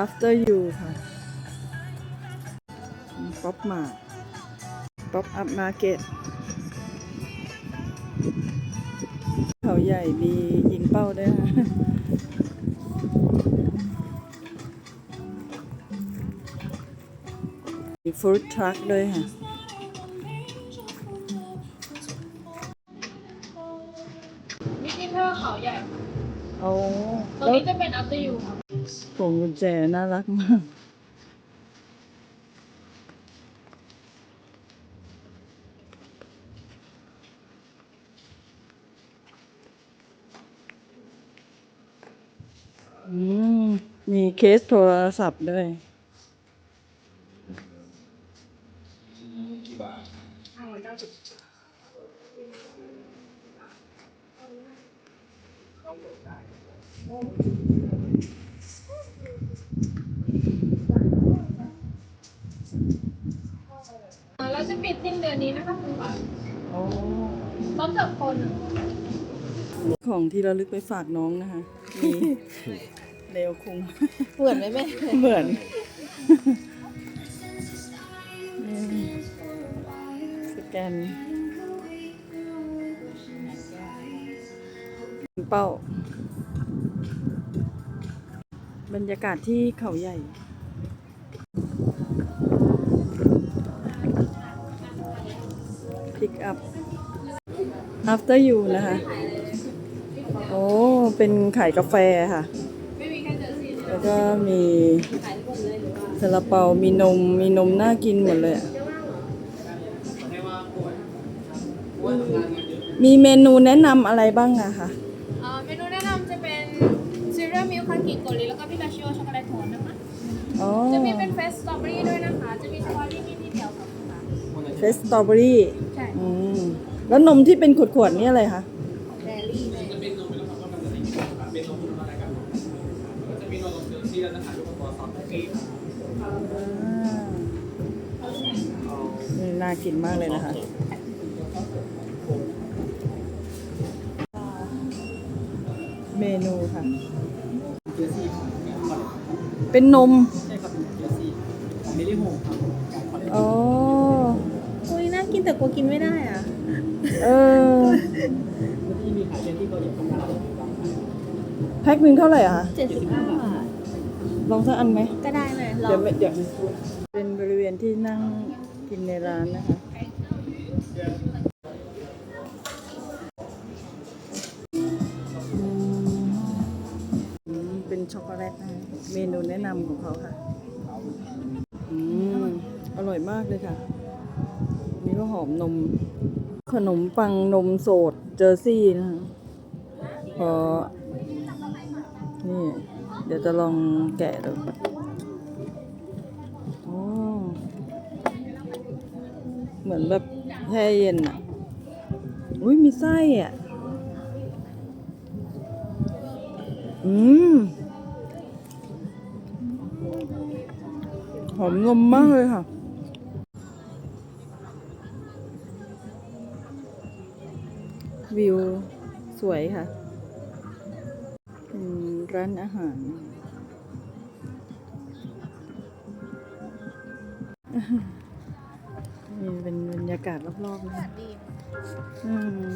after you ค่ะป๊อปมาป๊อปอัพมาร์เก็ตเขาใหญ่มียิงเป้าด้วยค่ะมีฟู้ดทรัคด้วยค่ะมิสซิเตอร์เขาใหญ่เอาตรงแล้วนี้จะเป็น after you ครับ พวงกุญแจน่ารักมาก มีเคสโทรศัพท์ด้วยอ่าเราจะปิดสิ้นเดื อนนี้นะคะคุณป๋าโอ้พร้อมกับคนอะของที่ระลึกไปฝากน้องนะคะมีเร็วคุงเหมือนไหมแม่เหมือนนี่สแกนเป้า บรรยากาศที่เขาใหญ่ pick up after you นะคะ โอ้ เป็นขายกาแฟค่ะไม่มีแค่เจอซีนแล้วก็มีขายทุกคนเลยหรือว่าซาลาเปา มีนม มีนมน่ากินหมดเลยอะมีเมนูแนะนำอะไรบ้างอะคะเอ่อเมนูแนะนำจะเป็นซีเรียลมิลค์คากิโกริแล้วก็พิกาชิโอช็อกโกแลตโทนนะคะ อ๋อ จะมีเป็นเฟสสตรอเบอรี่ด้วยนะคะ จะมีเฉพาะที่นี่ที่เดียวครับคุณป๋า เฟสสตรอเบอรี่ใช่อืมแล้วนมที่เป็นขวดๆนี่อะไรคะแดรี่เลยเป็นนมเป็นนมก็จะเป็นนมเป็นนมอะไรกันก็จะมีนมเจอร์ซี่แล้วนะคะทุกตัวซอสเค้กอ่านี่น่ากินมากเลยนะคะ เมนูค่ะเจอร์ซี่ของเนี่ยคอนเป็นนม แต่กลัวกินไม่ได้อะ เออที่มีขายเป็นที่เกาหลีของเราบางขายแพ็คหนึ่งเท่าไหร่อะคะเจ็ดสิบห้าบาท ลองสักอันไหม ก็ได้ไหมลอเดี๋ยวงไม่เดี๋ยวเป็นบริเวณที่นั่งกินในร้านนะคะ อืม เป็นช็อกโกแลตนะคะเมนูแนะนำของเขาค่ะ อืม อร่อยมากเลยค่ะ นี่ก็หอมนม ขนมปังนมโสดเจอร์ซี่นะคะพอนี่ เดี๋ยวจะลองแกะดูโอ้เหมือนแบบแช่เย็นอะ อุ้ยมีไส้อะ อืม หอมนมมากเลยค่ะ วิวสวยค่ะเป็นร้านอาหาร นี่เป็นบรรยากาศรอบๆนะดีอืม